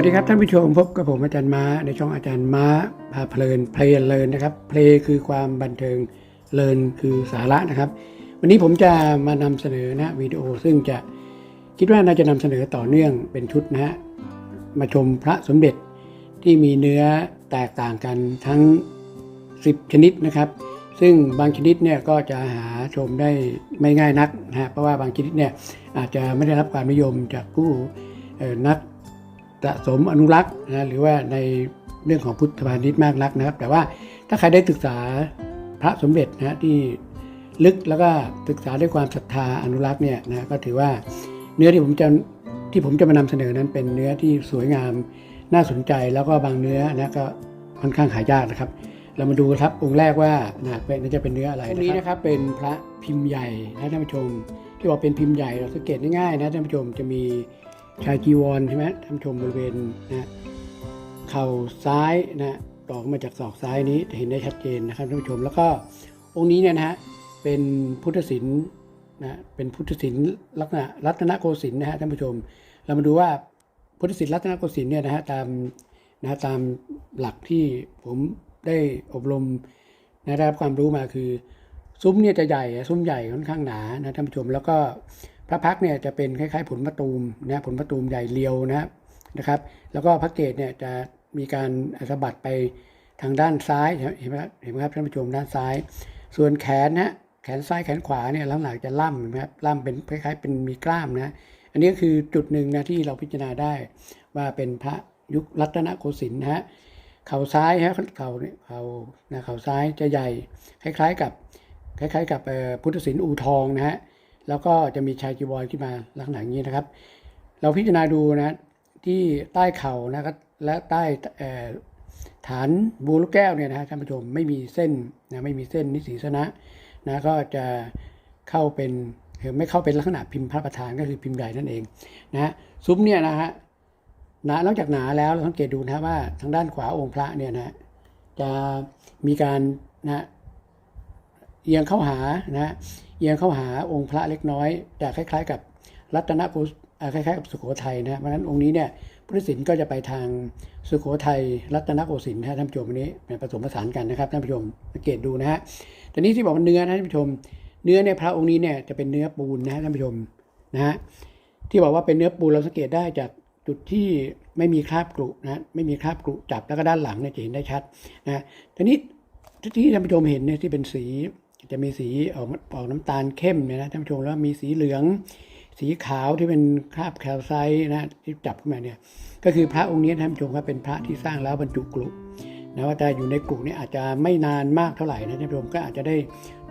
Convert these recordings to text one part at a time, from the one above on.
วัสดีครับท่านผู้ชมพบกับผมอาจารย์ม้าในช่องอาจารย์ม้าพาเพลินเพลนเลินนะครับเพลคือความบันเทิงเลินคือสาระนะครับ วันนี้ผมจะมานำเสนอนะวิดีโอซึ่งจะคิดว่าน่าจะนำเสนอต่อเนื่องเป็นชุดนะฮะมาชมพระสมเด็จที่มีเนื้อแตกต่างกันทั้ง 10 ชนิดนะครับ ซึ่งบางชนิดเนี่ยก็จะหาชมได้ไม่ง่ายนักนะฮะเพราะว่าบางชนิดเนี่ยอาจจะไม่ได้รับความนิยมจากผู้นัก สะสมอนุรักษ์นะหรือว่าในเรื่องของพุทธพาณิชย์มากนักนะครับ แต่ว่าถ้าใครได้ศึกษาพระสมเด็จนะที่ลึกแล้วก็ศึกษาด้วยความศรัทธาอนุรักษ์เนี่ยนะก็ถือว่าเนื้อที่ผมจะที่ผมจะมานำเสนอนั้นเป็นเนื้อที่สวยงามน่าสนใจแล้วก็บางเนื้อนะก็ค่อนข้างหายากนะครับ เรามาดูครับองค์แรกว่านะเป็นน่าจะเป็นเนื้ออะไรองค์นี้นะครับเป็นพระพิมพ์ใหญ่นะท่านผู้ชม ที่บอกเป็นพิมพ์ใหญ่เราสังเกตง่ายๆนะท่านผู้ชมจะมี ชายจีวรใช่ไหมท่านชมบริเวณนะเข่าซ้ายนะต่อมาจากศอกซ้ายนี้จะเห็นได้ชัดเจนนะครับท่านผู้ชม แล้วก็องค์นี้เนี่ยนะฮะเป็นพุทธศิลป์นะเป็นพุทธศิลป์ลักษณะรัตนโกสินทร์นะฮะท่านผู้ชม เรามาดูว่าพุทธศิลป์รัตนโกสินทร์เนี่ยนะฮะตามนะตามหลักที่ผมได้อบรมนะได้รับความรู้มาคือ ซุ้มเนี่ยจะใหญ่ซุ้มใหญ่ค่อนข้างหนานะท่านผู้ชมแล้วก็ พระพักเนี่ยจะเป็นคล้ายๆผลมะตูมนะผลมะตูมใหญ่เรียวนะนะครับ แล้วก็พระเกศเนี่ยจะมีการสะบัดไปทางด้านซ้ายเห็นไหมครับเห็นไหมครับท่านผู้ชมด้านซ้าย ส่วนแขนนะแขนซ้ายแขนขวาเนี่ยหลังๆจะล่ำเห็นไหมครับล่ำเป็นคล้ายๆ เป็นมีกล้ามนะอันนี้คือจุดหนึ่งนะที่เราพิจารณาได้ว่าเป็นพระยุครัตนโกสินทร์นะฮะเข่าซ้ายฮะเข่าเนี่ยเข่านะเข่าซ้ายจะใหญ่ คล้าย ๆ กับ คล้าย ๆ กับพุทธศิลป์อูทองนะฮะ แล้วก็จะมีชายจีวรขึ้นมาลักษณะอย่างนี้นะครับ เราพิจารณาดูนะที่ใต้เข่านะครับและใต้ฐานบูลูกแก้วเนี่ยนะฮะท่านผู้ชมไม่มีเส้นนะไม่มีเส้นนิสีสนะนะก็จะเข้าเป็นคือไม่เข้าเป็นลักษณะพิมพ์พระประธานก็คือพิมพ์ใหญ่นั่นเองนะฮะซุ้มเนี่ยนะฮะหนานอกจากหนาแล้วเราสังเกตดูนะว่าทางด้านขวาองค์พระเนี่ยนะจะมีการนะ เอียงเข้าหานะฮะเอียงเข้าหาองค์พระเล็กน้อยจะคล้าย ๆ กับรัตนโกสคล้ายๆกับสุโขทัยนะเพราะนั้นองค์นี้เนี่ยพุทธศิลป์ก็จะไปทางสุโขทัยรัตนโกสินทร์นะท่านผู้ชมอันนี้ผสมผสานกันนะครับท่านผู้ชมสังเกตดูนะฮะแต่นี้ที่บอกว่าเนื้อนะท่านผู้ชม เนื้อในพระองค์นี้เนี่ยจะเป็นเนื้อปูนนะท่านผู้ชมนะฮะที่บอกว่าเป็นเนื้อปูนเราสังเกตได้จากจุดที่ไม่มีคราบกรุนะไม่มีคราบกรุจับแล้วก็ด้านหลังเนี่ยจะเห็นได้ชัดนะฮะทีนี้ที่ท่านผู้ชมเห็นเนี่ยที่เป็นสี จะมีสีออกออกน้ำตาลเข้มเนี่ยนะท่านผู้ชมแล้วมีสีเหลือง สีขาวที่เป็นคราบแคลไซต์นะที่จับขึ้นมาเนี่ยก็คือพระองค์นี้ท่านผู้ชมครับเป็นพระที่สร้างแล้วบรรจุกรุนะว่าแต่อยู่ในกรุเนี่ยอาจจะไม่นานมากเท่าไหร่นะท่านผู้ชมก็อาจจะได้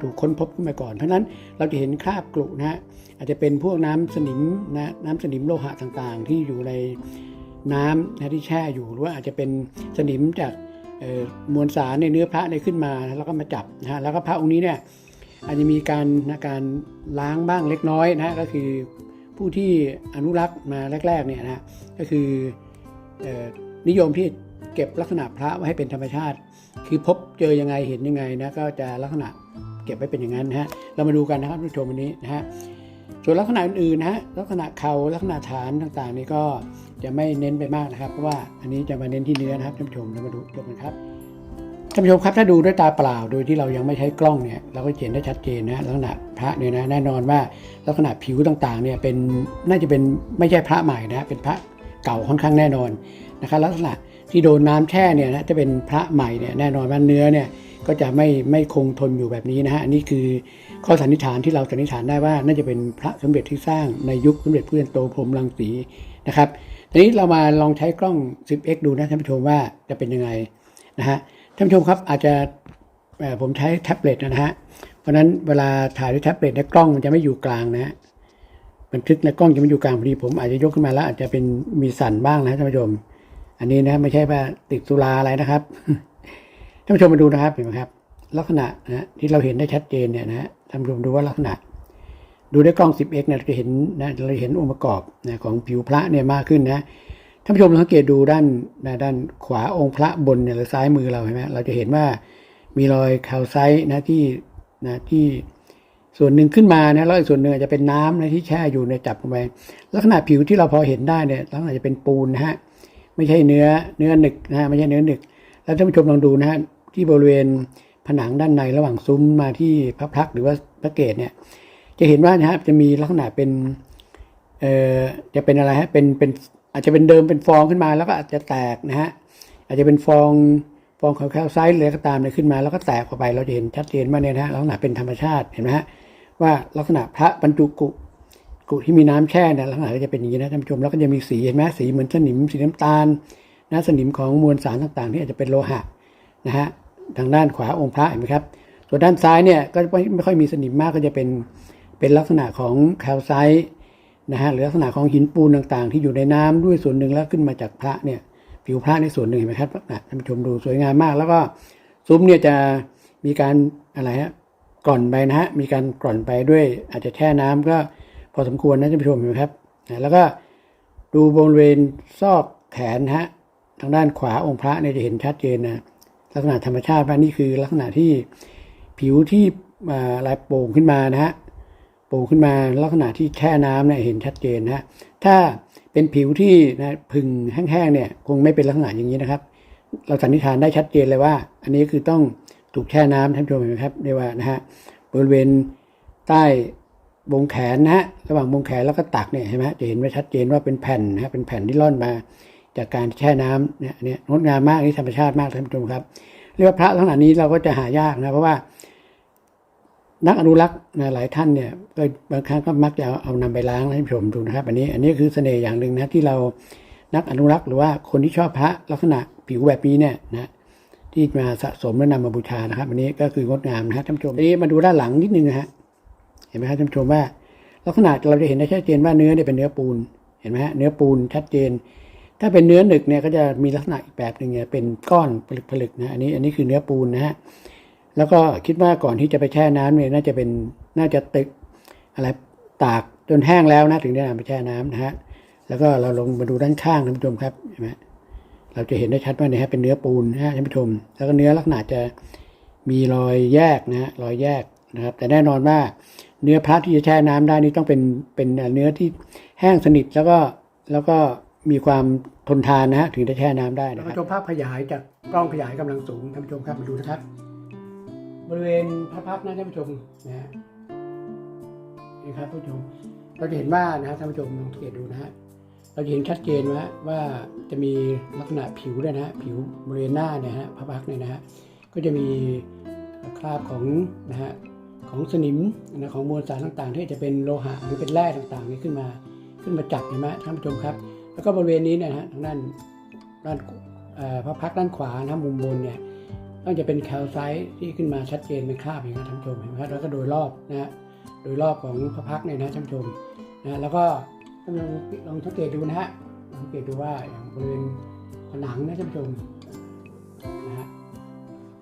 ถูกค้นพบขึ้นมาก่อน เพราะนั้นเราจะเห็นคราบกรุนะฮะอาจจะเป็นพวกน้ำสนิมนะน้ำสนิมโลหะต่างๆ ที่อยู่ในน้ำนะที่แช่อยู่หรือว่าอาจจะเป็นสนิมจาก มวลสารในเนื้อพระเนี่ยขึ้นมาแล้วก็มาจับนะฮะแล้วก็พระองค์นี้เนี่ยอาจจะมีการนะการล้างบ้างเล็กน้อยนะฮะก็คือผู้ที่อนุรักษ์มาแรกๆเนี่ยนะฮะก็คืออนิยมที่เก็บลักษณะพระไว้ให้เป็นธรรมชาติ คือพบเจอยังไงเห็นยังไงนะก็จะลักษณะเก็บไว้เป็นอย่างนั้นนะฮะเรามาดูกันนะครับท่านผู้ชมวันนี้นะฮะ ส่วนลักษณะอื่นๆนะฮะลักษณะเข่าลักษณะฐานต่างๆ นี่ก็จะไม่เน้นไปมากนะครับ เพราะว่าอันนี้จะมาเน้นที่เนื้อนะครับท่านผู้ชมเรามาดูดูกันครับท่านผู้ชมครับถ้าดูด้วยตาเปล่าโดยที่เรายังไม่ใช้กล้องเนี่ยเราก็เห็นได้ชัดเจนนะลักษณะพระเนี่ยนะแน่นอนว่าลักษณะผิวต่างๆเนี่ยเป็นน่าจะเป็นไม่ใช่พระใหม่นะเป็นพระเก่าค่อนข้างแน่นอนนะครับลักษณะ ที่โดนน้ำแช่เนี่ยนะจะเป็นพระใหม่เนี่ยแน่นอนว่าเนื้อเนี่ยก็จะไม่ไม่คงทนอยู่แบบนี้นะฮะอันนี้คือข้อสันนิษฐานที่เราสันนิษฐานได้ว่า น่าจะเป็นพระสมเด็จที่สร้างในยุคสมเด็จพระเจ้าโตพรมรังสีนะครับทีนี้เรามาลองใช้กล้อง 10x ดูนะท่านผู้ชมว่าจะเป็นยังไงนะฮะท่านผู้ชมครับอาจจะผมใช้แท็บเล็ตนะฮะเพราะฉะนั้นเวลาถ่ายด้วยแท็บเล็ตเนี่ยกล้องมันจะไม่อยู่กลางนะฮะบันทึกในกล้องจะไม่อยู่กลางพอดีผมอาจจะยกขึ้นมาแล้วอาจจะเป็นมีสั่นบ้างนะท่านผู้ชม อันนี้นะไม่ใช่ว่าติดสุราอะไรนะครับท่านผู้ชมมาดูนะครับเห็นไหมครับ ลักษณะนะที่เราเห็นได้ชัดเจนเนี่ยนะฮะท่านผู้ชมดูว่าลักษณะ ดูด้วยกล้อง 10x เนี่ยจะเห็นนะเราเห็นองค์ประกอบนะของผิวพระเนี่ยมากขึ้นนะท่านผู้ชมสังเกตดูด้านนะด้านขวาองค์พระบนเนี่ยหรือซ้ายมือเราเห็นไหมเราจะเห็นว่ามีรอยแคลไซต์นะที่นะที่ส่วนหนึ่งขึ้นมานะแล้วอีกส่วนหนึ่งอจจะเป็นน้ำนะที่แช่อยู่ในจับลงไปลักษณะผิวที่เราพอเห็นได้เนี่ยลักษณะจะเป็นปูนนะฮะ ไม่ใช่เนื้อเนื้อหนึกนะฮะไม่ใช่เนื้อหนึก แล้วท่านผู้ชมลองดูนะฮะที่บริเวณผนังด้านในระหว่างซุ้มมาที่พระพักหรือว่าพระเกศเนี่ย จะเห็นว่านะฮะจะมีลักษณะเป็นเอ่อจะเป็นอะไรฮะเป็นเป็นอาจจะเป็นเดิมเป็นฟองขึ้นมาแล้วก็อาจจะแตกนะฮะอาจจะเป็นฟองฟองขาวๆไซส์เลยก็ตามเนี่ยขึ้นมาแล้วก็แตกออกไปเราจะเห็นชัดเจนว่าเนี่ยนะฮะลักษณะเป็นธรรมชาติเห็นไหมฮะว่าลักษณะพระบรรจุกุ กุที่มีน้ำแช่เนี่ยลักษณะก็จะเป็นอย่างนี้นะท่านผู้ชมแล้วก็จะมีสีเห็นไหมสีเหมือนสนิมสีน้ำตาลนะสนิมของมวลสารต่างๆ ที่อาจจะเป็นโลหะนะฮะทางด้านขวาองค์พระเห็นไหมครับ ส่วนด้านซ้ายเนี่ยก็ไม่ค่อยมีสนิมมากก็จะเป็นเป็นลักษณะของแคลไซต์นะฮะหรือลักษณะของหินปูนต่างๆ ที่อยู่ในน้ำด้วยส่วนหนึ่งแล้วขึ้นมาจากพระเนี่ยผิวพระในส่วนหนึ่งเห็นไหมครับท่านผู้ชมดูสวยงามมาก แล้วก็ซุ้มเนี่ยจะมีการอะไรฮะกร่อนไปนะฮะมีการกร่อนไปด้วยอาจจะแช่น้ำก็ อสมควรนะท่านผู้ชมเห็นไหมครับแล้วก็ดูบริเวณซอกแขนนะฮะทางด้านขวาองค์พระเนี่ยจะเห็นชัดเจนนะลักษณะธรรมชาติว่านี่คือลักษณะที่ผิวที่ลายโป่งขึ้นมานะฮะโป่งขึ้นมาลักษณะที่แช่น้ำเนี่ยเห็นชัดเจนนะฮะถ้าเป็นผิวที่นะพึ่งแห้งๆเนี่ยคงไม่เป็นลักษณะอย่างนี้นะครับ เราสันนิษฐานได้ชัดเจนเลยว่า อันนี้คือต้องถูกแช่น้ำท่านผู้ชมเห็นไหมครับเรียกว่านะฮะบริเวณใต้ วงแขนนะฮะระหว่างวงแขนแล้วก็ตักเนี่ยเห็นไหมจะเห็นว่าชัดเจนว่าเป็นแผ่นนะเป็นแผ่นที่ล่อนมา จากการแช่น้ำเนี่ยนเนี่ยงดงามมากนี่ธรรมชาติมากท่านผู้ชมครับ เรียกว่าพระลักษณะนี้เราก็จะหายากนะเพราะว่า นักอนุรักษ์นะหลายท่านเนี่ยก็บางครั้งก็มักจะเอาเอานำไปล้างให้ชมดูนะครับ อันนี้อันนี้คือเสน่ห์อย่างหนึ่งนะที่เรานักอนุรักษ์หรือว่าคนที่ชอบพระลักษณะผิวแบบนี้เนี่ยนะที่มาสะสมและนำมาบูชานะครับ อันนี้ก็คืองดงามนะฮะท่านผู้ชมทีนี้มาดูด้านหลังนิดนึงนะฮะ เห็นไหมครับท่านผู้ชมว่า ลักษณะเราจะเห็นได้ชัดเจนว่าเนื้อเนี่ยเป็นเนื้อปูนเห็นไหมฮะเนื้อปูนชัดเจน ถ้าเป็นเนื้อหนึกเนี่ยก็จะมีลักษณะอีกแบบหนึ่งเนี่ยเป็นก้อนผลึกๆนะอันนี้อันนี้คือเนื้อปูนนะฮะแล้วก็คิดว่าก่อนที่จะไปแช่น้ำเนี่ยน่าจะเป็นน่าจะตึกอะไรตากจนแห้งแล้วนะถึงได้นำไปแช่น้ำนะฮะแล้วก็เราลงมาดูด้านข้างท่านผู้ชมครับเห็นไหมเราจะเห็นได้ชัดว่าเนี่ยฮะเป็นเนื้อปูนนะฮะท่านผู้ชม แล้วก็เนื้อลักษณะจะมีรอยแยกนะฮะรอยแยกนะครับ แต่แน่นอนว่า เนื้อพระที่จะแช่น้ำได้นี่ต้องเป็นเป็นเนื้อที่แห้งสนิทแล้วก็แล้วก็มีความทนทานนะฮะถึงจะแช่น้ำได้นะครับชมภาพขยายจากกล้องขยายกำลังสูงท่านผู้ชมครับมาดูนะครับ บริเวณพระพักนะท่านผู้ชมนะฮะนี่ครับท่านผู้ชมเราจะเห็นว่านะฮะท่านผู้ชมลองสังเกตดูนะฮะเราจะเห็นชัดเจนว่าว่าจะมีลักษณะผิวด้วยนะฮะผิวบริเวณหน้าเนี่ยฮะพระพักเนี่ยนะฮะก็จะมีคราบของนะฮะ ของสนิมนะของมวลสารต่างๆ ที่จะเป็นโลหะหรือเป็นแร่ต่างๆนี้ขึ้นมาขึ้นมาจับเห็นไหมท่านผู้ชมครับ แล้วก็บริเวณนี้นะฮะทางด้านด้านพระพักด้านขวานะมุมบนเนี่ยก็จะเป็นแคลไซต์ที่ขึ้นมาชัดเจนเป็นคราบอย่างนี้ครับท่านผู้ชมเห็นไหมครับแล้วก็โดยรอบนะฮะโดยรอบของพระพักเนี่ยนะท่านผู้ชมนะแล้วก็ท่านลองลองสังเกตดูนะฮะสังเกตดูว่าอย่างบริเวณผนังนะท่านผู้ชมนะฮะ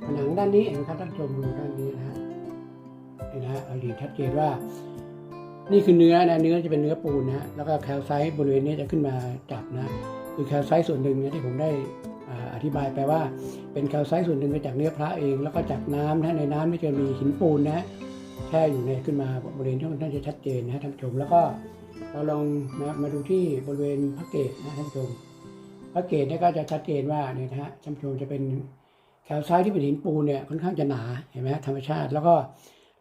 ผนังด้านนี้เห็นไหมครับท่านผู้ชมดูด้านนี้นะฮะ นี่นะฮะเราเห็นชัดเจนว่า นี่คือเนื้อนะเนื้อจะเป็นเนื้อปูนนะฮะแล้วก็แคลไซต์บริเวณนี้จะขึ้นมาจับนะคือแคลไซต์ส่วนหนึ่งเนี่ยที่ผมได้อ่าอธิบายไปว่าเป็นแคลไซต์ส่วนหนึ่งมาจากเนื้อพระเอง แล้วก็จากน้ำนะในน้ำนี่จะมีหินปูนนะแช่อยู่ในขึ้นมาบริเวณที่มันน่าจะชัดเจนนะท่านผู้ชมแล้วก็เราลองนะมาดูที่บริเวณพระเกศนะท่านผู้ชมพระเกศเนี่ยก็จะชัดเจนว่าเนี่ยนะฮะท่านผู้ชมจะเป็นแคลไซต์ที่เป็นหินปูนเนี่ยค่อนข้างจะหนาเห็นไหมธรรมชาติ แล้วก็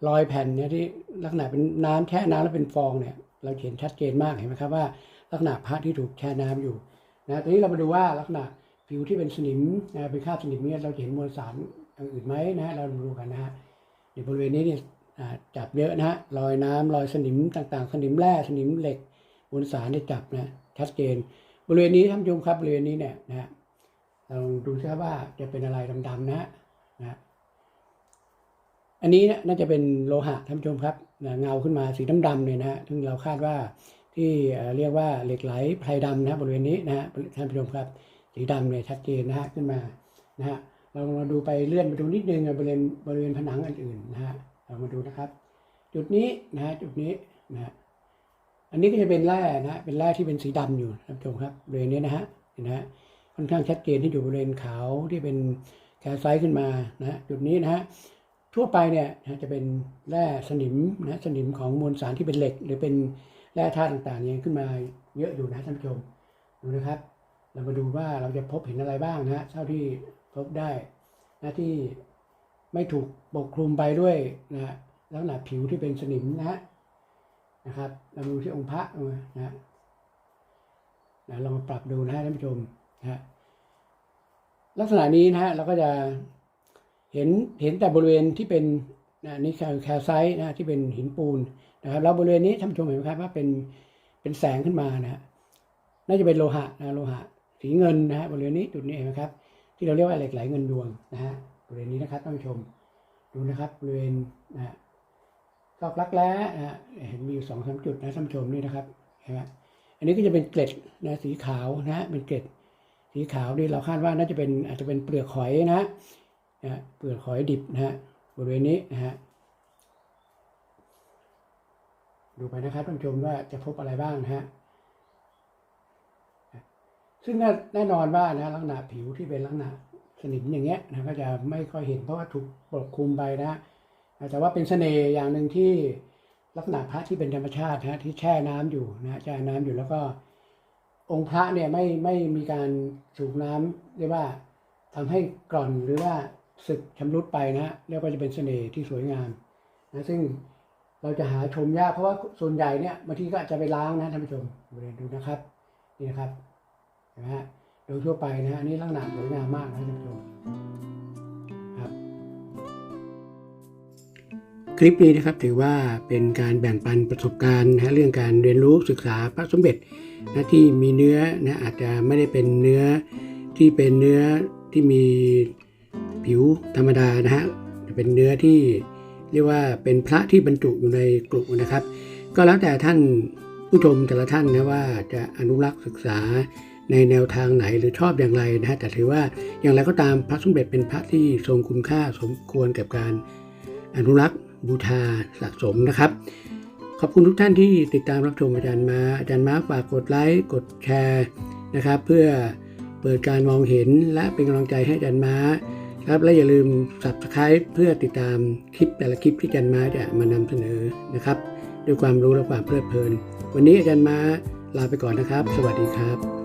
รอยแผ่นเนี่ยที่ลักษณะเป็นน้ำแช่น้ำแล้วเป็นฟองเนี่ย เราเห็นชัดเจนมากเห็นไหมครับว่า ลักษณะพระที่ถูกแช่น้ำอยู่นะทีนี้เรามาดูว่าลักษณะผิวที่เป็นสนิมนะเป็นคราบสนิมเนี่ยเราเห็นมวลสารอย่างอื่นไหมนะฮะเราดูกันนะฮะในบริเวณนี้เนี่ยจับเยอะนะฮะรอยน้ำรอยสนิมต่างๆ สนิมแร่สนิมเหล็กมวลสารเนี่จับนะชัดเจน บริเวณนี้ท่านผู้ชมครับบริเวณนี้เนี่ยนะฮะเราดูซิครับว่าจะเป็นอะไรดำๆนะฮะนะฮะ อันนี้น่าจะเป็นโลหะท่านผู้ชมครับเงาขึ้นมาสีดำๆเนี่ยนะฮะซึ่งเราคาดว่าที่เรียกว่าเหล็กไหลไพรดำนะฮะบริเวณนี้นะฮะท่านผู้ชมครับ สีดำเนี่ยชัดเจนนะฮะขึ้นมานะฮะเรามาดูไปเลื่อนไปดูนิดนึงอะบริเวณบริเวณผนังอื่นๆนะฮะเรามาดูนะครับ จุดนี้นะฮะจุดนี้นะฮะอันนี้ก็จะเป็นแร่นะฮะเป็นแร่ที่เป็นสีดำอยู่ท่านผู้ชมครับบริเวณนี้นะฮะเห็นนะฮะค่อนข้างชัดเจนที่อยู่บริเวณขาวที่เป็นแคลไซต์ขึ้นมานะฮะจุดนี้นะฮะ ทั่วไปเนี่ยจะเป็นแร่สนิมนะสนิมของมวลสารที่เป็นเหล็ก หรือเป็นแร่ธาตุต่างๆเนี่ยขึ้นมาเยอะอยู่นะท่านผู้ชมดูนะครับ เรามาดูว่าเราจะพบเห็นอะไรบ้างนะฮะเท่าที่พบได้นะที่ไม่ถูกปกคลุมไปด้วยนะลักษณะผิวที่เป็นสนิมนะนะครับ เรามาดูที่องค์พระนะนะลองมาปรับดูนะฮะท่านผู้ชมนะลักษณะนี้นะฮะเราก็จะ เห็นเห็นแต่บริเวณที่เป็นนะนี่คือแคลไซต์นะที่เป็นหินปูนนะครับแล้วบริเวณนี้ท่านผู้ชมเห็นไหมครับว่าเป็นเป็นแสงขึ้นมานะฮะน่าจะเป็นโลหะนะโลหะสีเงินนะฮะบริเวณนี้จุดนี้เห็นไหมครับ ที่เราเรียกว่าเหล็กไหลเงินดวงนะฮะบริเวณนี้นะครับท่านผู้ชมดูนะครับบริเวณนะซอกรักแร้นะเห็นมีอยู่สองสามจุดนะท่านผู้ชมนี่นะครับเห็นไหมอันนี้ก็จะเป็นเกล็ดนะสีขาวนะฮะเป็นเกล็ดสีขาวนี่เราคาดว่าน่าจะเป็นอาจจะเป็นเปลือกหอยนะฮะ นะฮะเปลือกหอยดิบนะฮะบริเวณนี้นะฮะดูไปนะครับท่านผู้ชมว่าจะพบอะไรบ้างนะฮะซึ่งแน่นอนว่านะลักษณะผิวที่เป็นลักษณะสนิมอย่างเงี้ยนะก็จะไม่ค่อยเห็นเพราะว่าถูกปกคลุมไปนะแต่ว่าเป็นเสน่ห์อย่างหนึ่งที่ลักษณะพระที่เป็นธรรมชาตินะที่แช่น้ำอยู่นะแช่น้ำอยู่แล้วก็ องค์พระเนี่ยไม่ไม่มีการสูบน้ำเรียกว่าทำให้กร่อนหรือว่า สึกชำรุดไปนะเรียกว่าจะเป็นเสน่ห์ที่สวยงามนะซึ่งเราจะหาชมยากเพราะว่าส่วนใหญ่เนี่ยบางทีก็อาจจะไปล้างนะท่านผู้ชมดูนะครับนี่นะครับเห็นไหมฮะโดยทั่วไปนะฮะนนี่ลักษณะสวยงามมากนะท่านผู้ชมครับ คลิปนี้นะครับถือว่าเป็นการแบ่งปันประสบการณ์นะฮะเรื่องการเรียนรู้ศึกษาพระสมเด็จนะที่มีเนื้อนะอาจจะไม่ได้เป็นเนื้อที่เป็นเนื้อที่มี ผิวธรรมดานะฮะจะเป็นเนื้อที่เรียกว่าเป็นพระที่บรรจุอยู่ในกลุ่มนะครับ ก็แล้วแต่ท่านผู้ชมแต่ละท่านนะว่าจะอนุรักษ์ศึกษาในแนวทางไหนหรือชอบอย่างไรนะฮะแต่ถือว่าอย่างไรก็ตามพระสมเด็จเป็นพระที่ทรงคุณค่าสมควรกับการอนุรักษ์บูชาสะสมนะครับ ขอบคุณทุกท่านที่ติดตามรับชมอาจารย์มาอาจารย์มาฝากกดไลค์กดแชร์นะครับ เพื่อเปิดการมองเห็นและเป็นกำลังใจให้อาจารย์มา ครับและอย่าลืม subscribe เพื่อติดตามคลิปแต่ละคลิปที่อาจารย์มาจะมานำเสนอนะครับ ด้วยความรู้และความเพลิดเพลิน วันนี้อาจารย์มาลาไปก่อนนะครับ สวัสดีครับ